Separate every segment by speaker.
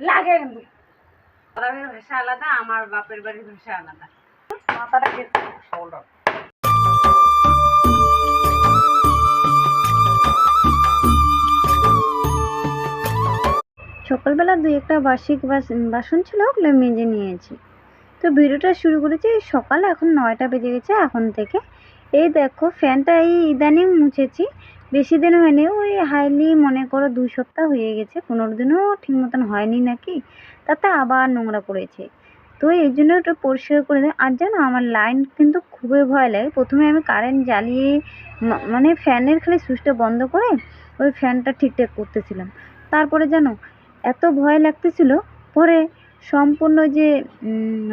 Speaker 1: লাগে কিন্তু। বাপের ভাষা আলাদা আমার বাপের বাড়ির ভাষা আলাদা। মাথাটা
Speaker 2: সকালবেলা দুই একটা বার্ষিক বাস- বাসন ছিল ওগুলো মেজে নিয়েছি। তো ভিডিওটা শুরু করেছি এই সকালে এখন নয়টা বেজে গেছে এখন থেকে। এই দেখো ফ্যানটা এই ইদানিং মুছেছি। বেশি দিন হয়নি, ওই হাইলি মনে করো দুই সপ্তাহ হয়ে গেছে, পনেরো দিনও ঠিক মতন হয়নি নাকি? তাতে আবার নোংরা পড়েছে। তো এই জন্য ওটা পরিষ্কার করে দেয় আর জানো, আমার লাইন কিন্তু খুবই ভয় লাগে। প্রথমে আমি কারেন্ট জ্বালিয়ে মানে ফ্যানের খালি সুইচটা বন্ধ করে ওই ফ্যানটা ঠিকঠাক করতেছিলাম। তারপরে জানো, এত ভয় লাগতেছিল, পরে সম্পূর্ণ যে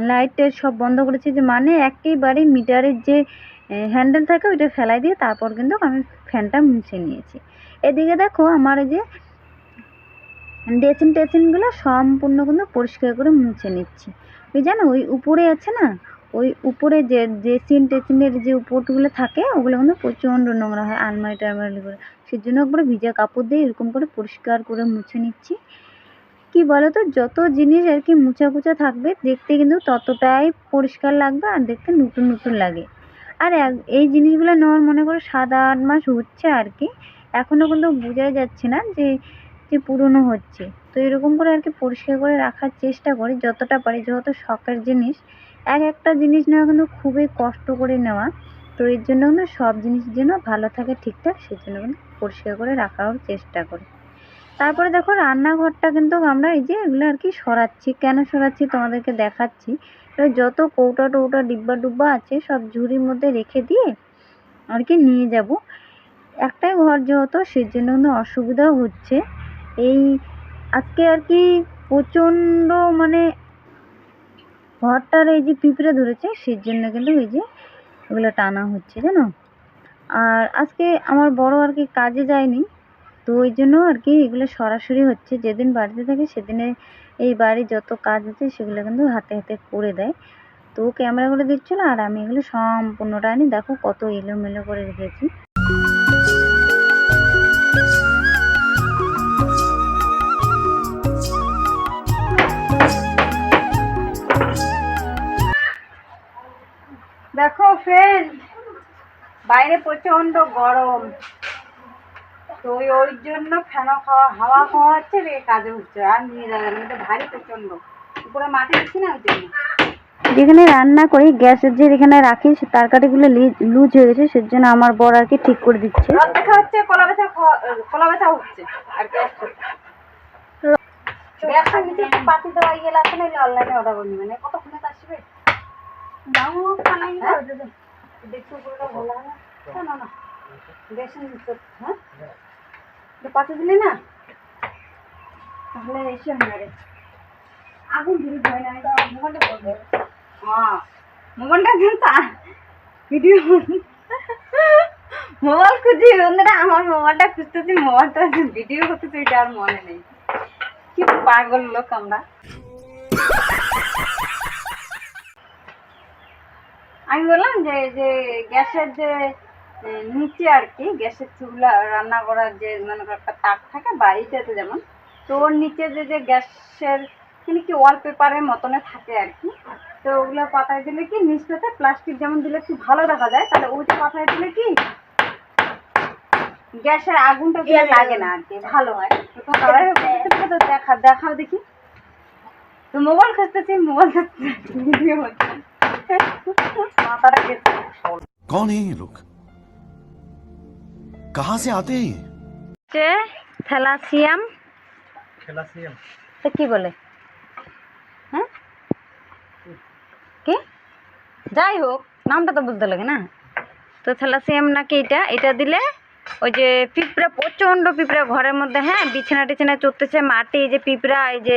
Speaker 2: লাইটের সব বন্ধ করেছে যে মানে একেবারে মিটারের যে হ্যান্ডেল থাকে ওইটা ফেলাই দিয়ে তারপর কিন্তু আমি ফ্যানটা মুছে নিয়েছি। এদিকে দেখো আমার ওই যে ড্রেসিং টেসিংগুলো সম্পূর্ণ কিন্তু পরিষ্কার করে মুছে নিচ্ছি। ওই জানো, ওই উপরে আছে না, ওই উপরে যে ড্রেসিং টেসিংয়ের যে উপরগুলো থাকে, ওগুলো কিন্তু প্রচণ্ড নোংরা হয়, আলমারি টালমারি করে। সেই জন্য একবারে ভিজা কাপড় দিয়ে এরকম করে পরিষ্কার করে মুছে নিচ্ছি। কি বলো তো যত জিনিস আর কি মুছা কুচা থাকবে, দেখতে কিন্তু ততটাই পরিষ্কার লাগবে আর দেখতে নতুন নতুন লাগে। আর এই জিনিসগুলো নেওয়ার মনে করো সাত আট মাস হচ্ছে আর কি এখনও কিন্তু বোঝাই যাচ্ছে না যে যে পুরনো হচ্ছে। তো এরকম করে আর কি পরিষ্কার করে রাখার চেষ্টা করি যতটা পারি যত শখের জিনিস। এক একটা জিনিস নেওয়া কিন্তু খুবই কষ্ট করে নেওয়া। তো এর জন্য কিন্তু সব জিনিস যেন ভালো থাকে ঠিকঠাক সেই জন্য কিন্তু পরিষ্কার করে রাখার চেষ্টা করি। তারপরে দেখো রান্নাঘরটা কিন্তু আমরা এই যে এগুলো আর কি সরাচ্ছি। কেন সরাচ্ছি? তোমাদেরকে দেখাচ্ছি। এবার যত কৌটা টৌটা, ডিব্বা ডুব্বা আছে, সব ঝুড়ির মধ্যে রেখে দিয়ে আর কি নিয়ে যাব। একটাই ঘর যেহেতু সেই জন্য কিন্তু অসুবিধাও হচ্ছে। এই আজকে আর কি প্রচণ্ড মানে ঘরটার এই যে পিঁপড়ে ধরেছে সেই জন্য কিন্তু এই যে এগুলো টানা হচ্ছে, জানো? আর আজকে আমার বড় আর কি কাজে যায়নি। তো ওই জন্য আর কি এগুলো সরাসরি হচ্ছে, যেদিন বাড়িতে থাকে সেদিনে এই বাড়ির যত কাজ আছে সেগুলো কিন্তু হাতে হাতে করে দেয়। তো ক্যামেরাগুলো দিচ্ছিল আর আমি এগুলো সম্পূর্ণটা আনি। দেখো কত এলোমেলো করে রেখেছি।
Speaker 1: দেখো ফ্রেন্ড বাইরে প্রচণ্ড গরম। তো ওই ওই জন্য ফ্যানও খাওয়া হাওয়া খাওয়া হচ্ছে রে কাজে হচ্ছে আর নিয়ে যাবে না এটা ভারী প্রচণ্ড উপরে মাটি দিচ্ছি না ওই জন্য।
Speaker 2: যেখানে রান্না করি গ্যাসের যে এখানে রাখি সে তারকাঠিগুলো লুজ হয়ে গেছে সেজন্য আমার বর আর কি ঠিক করে দিচ্ছে।
Speaker 1: দেখা হচ্ছে কলা খাওয়া কলা বেচা হচ্ছে আর গ্যাস গ্যাসটা নিচে পাতি দেওয়া গেলে আছে না অনলাইনে অর্ডার করে নেবেন কতক্ষণে আসবে? দাম দেখছি উপরটা ভালো না না, না। গ্যাসের হ্যাঁ? পাতি দিলি না? তাহলে এসে রে আগুন ধরে ভয় না মোবাইলটা করবে হ্যাঁ মোবাইলটা কিন্তু ভিডিও মোবাইল খুঁজি, বন্ধুরা, আমার মোবাইলটা খুঁজতেছি মোবাইলটা ভিডিও করতেছি, এটা আর মনে নেই। কি পাগল লোক আমরা। আমি বললাম যে যে গ্যাসের যে নিচে আর কি গ্যাসের চুলা রান্না করার যে মানে একটা তাক থাকে বাড়িতে তো যেমন তো ওর নিচে যে যে গ্যাসের কিন্তু কি ওয়ালপেপারের মতনে থাকে আর কি তো ওগুলো পাতায় দিলে কি নিচটাতে প্লাস্টিক যেমন দিলে একটু ভালো দেখা যায় তাহলে ওই যে পাতায় দিলে কি গ্যাসের আগুনটা দিয়ে লাগে না আর কি ভালো হয়। তো হ্যাঁ। দেখা দেখাও দেখি। তো মোবাইল খুঁজতেছি মোবাইল খুঁজতেছি মাথাটা গেছে।
Speaker 3: কোন এই লোক कहां से आते हैं ये?
Speaker 2: হচ্ছে থ্যালাসিয়াম তো কি বলে হ্যাঁ কি যাই হোক নামটা তো বুঝতে লাগে না তো থ্যালাসিয়াম নাকি এটা এটা দিলে ওই যে পিঁপড়া প্রচণ্ড পিঁপড়া ঘরের মধ্যে হ্যাঁ বিছানা টিছানা চড়তেছে মাটি এই যে পিঁপড়া এই যে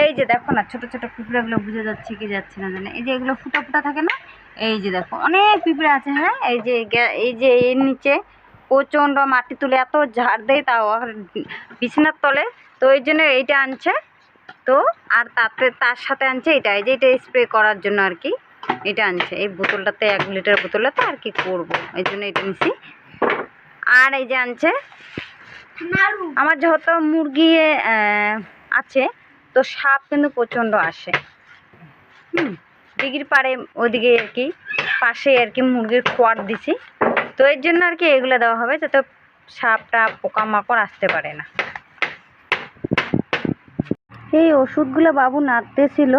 Speaker 2: এই যে দেখো না ছোট ছোট পিঁপড়াগুলো বুঝে যাচ্ছে কি যাচ্ছে না জানে এই যে এগুলো ফুটা ফুটা থাকে না এই যে দেখো অনেক পিঁপড়া আছে হ্যাঁ এই যে গ্যা- এই যে এর নিচে প্রচণ্ড মাটি তুলে এত ঝাড় দেয় তাও বিছানার তলে। তো ওই জন্য এইটা আনছে। তো আর তাতে তার সাথে আনছে এটা এই যে এটা স্প্রে করার জন্য আর কি এটা আনছে। এই বোতলটাতে এক লিটার বোতলটাতে আর কি করব এই জন্য এটা নিছি। আর এই যে আনছে আমার যেহেতু মুরগি আছে তো সাপ কিন্তু প্রচণ্ড আসে। হুম দিঘির পাড়ে ওইদিকে আর কি পাশে আর কি মুরগির খোয়ার দিছি। তো এর জন্য আর কি এগুলো দেওয়া হবে যাতে সাপটা পোকামাকড় আসতে পারে না। এই ওষুধগুলো বাবু নাড়তেছিল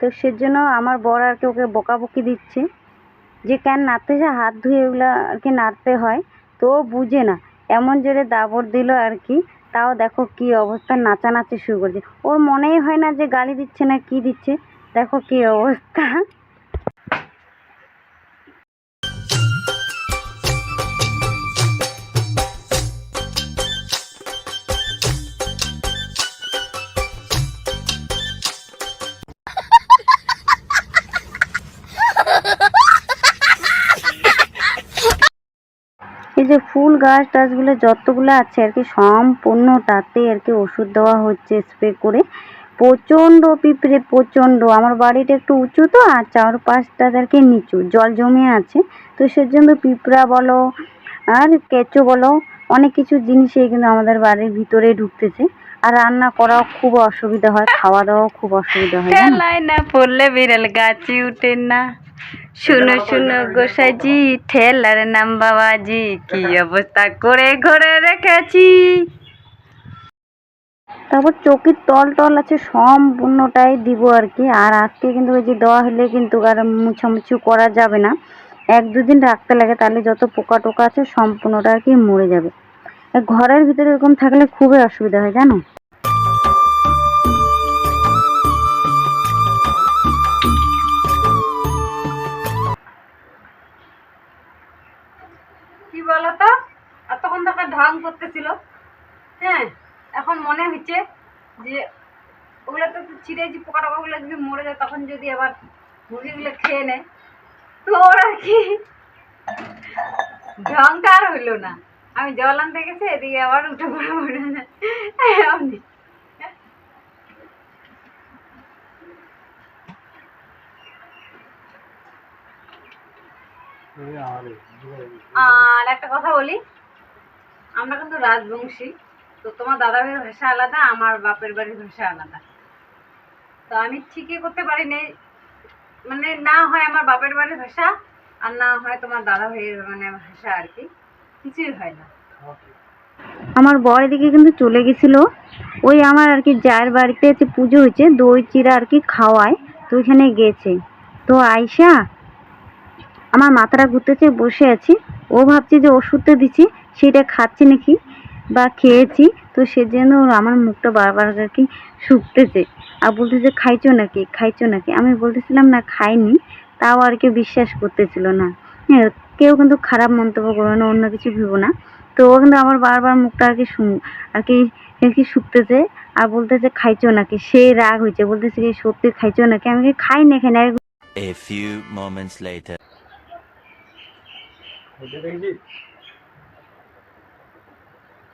Speaker 2: তো সেজন্য আমার বর আর কি ওকে বকাবকি দিচ্ছে। যে কেন নাড়তেছে হাত ধুয়ে এগুলো আর কি নাড়তে হয়, তো বুঝে না। এমন জোরে দাবর দিল আর কি, তাও দেখো কি অবস্থা, নাচানাচি শুরু করেছে। ওর মনেই হয় না যে গালি দিচ্ছে না কি দিচ্ছে, দেখো কি অবস্থা। এই যে ফুল গাছ টাছগুলো যতগুলো আছে আর কি সম্পূর্ণটাতে আর কি ওষুধ দেওয়া হচ্ছে স্প্রে করে। প্রচণ্ড পিঁপড়ে, প্রচণ্ড। আমার বাড়িটা একটু উঁচু তো, আর চারপাশটা আর কি নিচু। জল জমে আছে। তো সেজন্য পিঁপড়া বলো, আর কেঁচো বলো, অনেক কিছু জিনিসই কিন্তু আমাদের বাড়ির ভিতরে ঢুকতেছে। আর রান্না করাও খুব অসুবিধা হয়, খাওয়া দাওয়াও খুব অসুবিধা হয়?
Speaker 1: না পড়লে বিড়াল গাছে উঠে না। শুনো শুনো গোসাইজি ঠেলার নাম বাবাজি কি অবস্থা করে ঘরে রেখেছি।
Speaker 2: তারপর চৌকির তল টল আছে সম্পূর্ণটাই দিব আর কি। আর আজকে কিন্তু ওই যে দেওয়া হলে কিন্তু আর মুছামুছি করা যাবে না। এক দুদিন রাখতে লাগে তাহলে যত পোকা টোকা আছে সম্পূর্ণটা আর কি মরে যাবে। ঘরের ভিতরে এরকম থাকলে খুবই অসুবিধা হয় জানো?
Speaker 1: মনে হচ্ছে যে ওগুলো তো ছিঁড়ে যে পোকা টোকাগুলো যদি মরে যায় তখন যদি আবার মুরগিগুলো খেয়ে নেয় তো ওরা কি আর হইল না। আমি জল আনতে গেছি এদিকে আবার উঠে পড়ে পড়ে এমনি। আর একটা কথা বলি আমরা কিন্তু রাজবংশী। তো তোমার দাদা ভাইয়ের ভাষা আলাদা, আমার বাপের বাড়ির ভাষা আলাদা। তো আমি ঠিকই করতে পারি নাই মানে না হয় আমার বাপের বাড়ির ভাষা, আর না হয় তোমার দাদা ভাইয়ের মানে ভাষা আর কি। কিছুই হয় না।
Speaker 2: আমার বর এদিকে কিন্তু চলে গেছিল। ওই আমার আর কি যার বাড়িতে আছে পুজো হয়েছে, দই, চিরা আর কি খাওয়ায়, তো ওইখানে গেছে। তো আয়সা আমার মাথাটা ঘুরতেছে বসে আছি। ও ভাবছে যে ওষুধটা দিচ্ছি, সেটা খাচ্ছে নাকি। বা খেয়েছি তো সেজন্য ওর আমার মুখটা বারবার আর কি শুকতেছে। আর বলতেছে খাইছো নাকি? খাইছো নাকি? আমি বলতেছিলাম না খাইনি। তাও আর কি বিশ্বাস করতেছিল না। হ্যাঁ কেউ কিন্তু খারাপ মন্তব্য করবে না অন্য কিছু ভেবো না। তো ও কিন্তু আমার বারবার মুখটা আর কি শুন আর কি আর কি শুকতেছে। আর বলতেছে খাইছো নাকি? সেই রাগ হয়েছে বলতেছে কি সত্যি খাইছো নাকি? আমি কি খাই না এখানে
Speaker 4: A few moments later.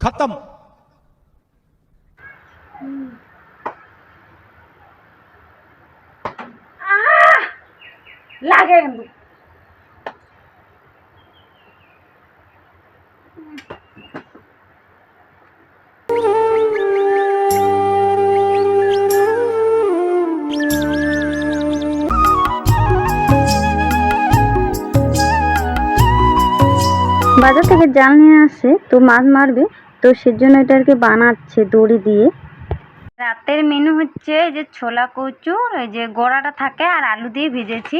Speaker 3: খতম
Speaker 1: লাগে
Speaker 2: বাজার থেকে জাল নিয়ে আসে তো মাছ মারবে। তো সেজন্য এটা আর কি বানাচ্ছে দড়ি দিয়ে। রাতের মেনু হচ্ছে যে ছোলা কচুর যে গোড়াটা থাকে আর আলু দিয়ে ভেজেছি।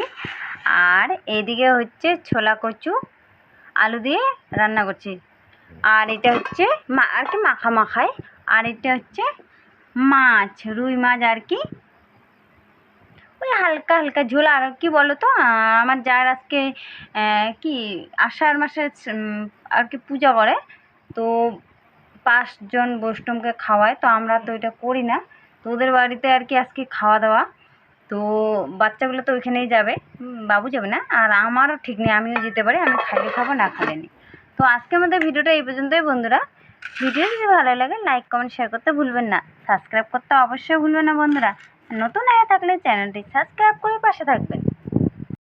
Speaker 2: আর এদিকে হচ্ছে ছোলা কচু, আলু দিয়ে রান্না করছি। আর এটা হচ্ছে মা, আর কি মাখা মাখায় আর এটা হচ্ছে মাছ, রুই মাছ আর কি। ওই হালকা হালকা ঝোল, আর কি বলো তো আমার যার আজকে কি আষাঢ় মাসে আর কি পূজা করে, তো পাঁচজন বৈষ্ণবকে খাওয়ায়, তো আমরা তো এটা করি না। তো ওদের বাড়িতে আর কি আজকে খাওয়া দাওয়া তো বাচ্চাগুলো তো ওইখানেই যাবে। বাবু যাবে না? আর আমারও ঠিক নেই, আমিও যেতে পারি, আমি খাইলে খাব, না খাইলে নেই তো আজকে আমাদের ভিডিওটা এই পর্যন্তই, বন্ধুরা। ভিডিও যদি ভালো লাগে লাইক কমেন্ট শেয়ার করতে ভুলবেন না। সাবস্ক্রাইব করতে অবশ্যই ভুলবেন না, বন্ধুরা। নতুন হয়ে থাকলে চ্যানেলটি সাবস্ক্রাইব করে পাশে থাকবেন।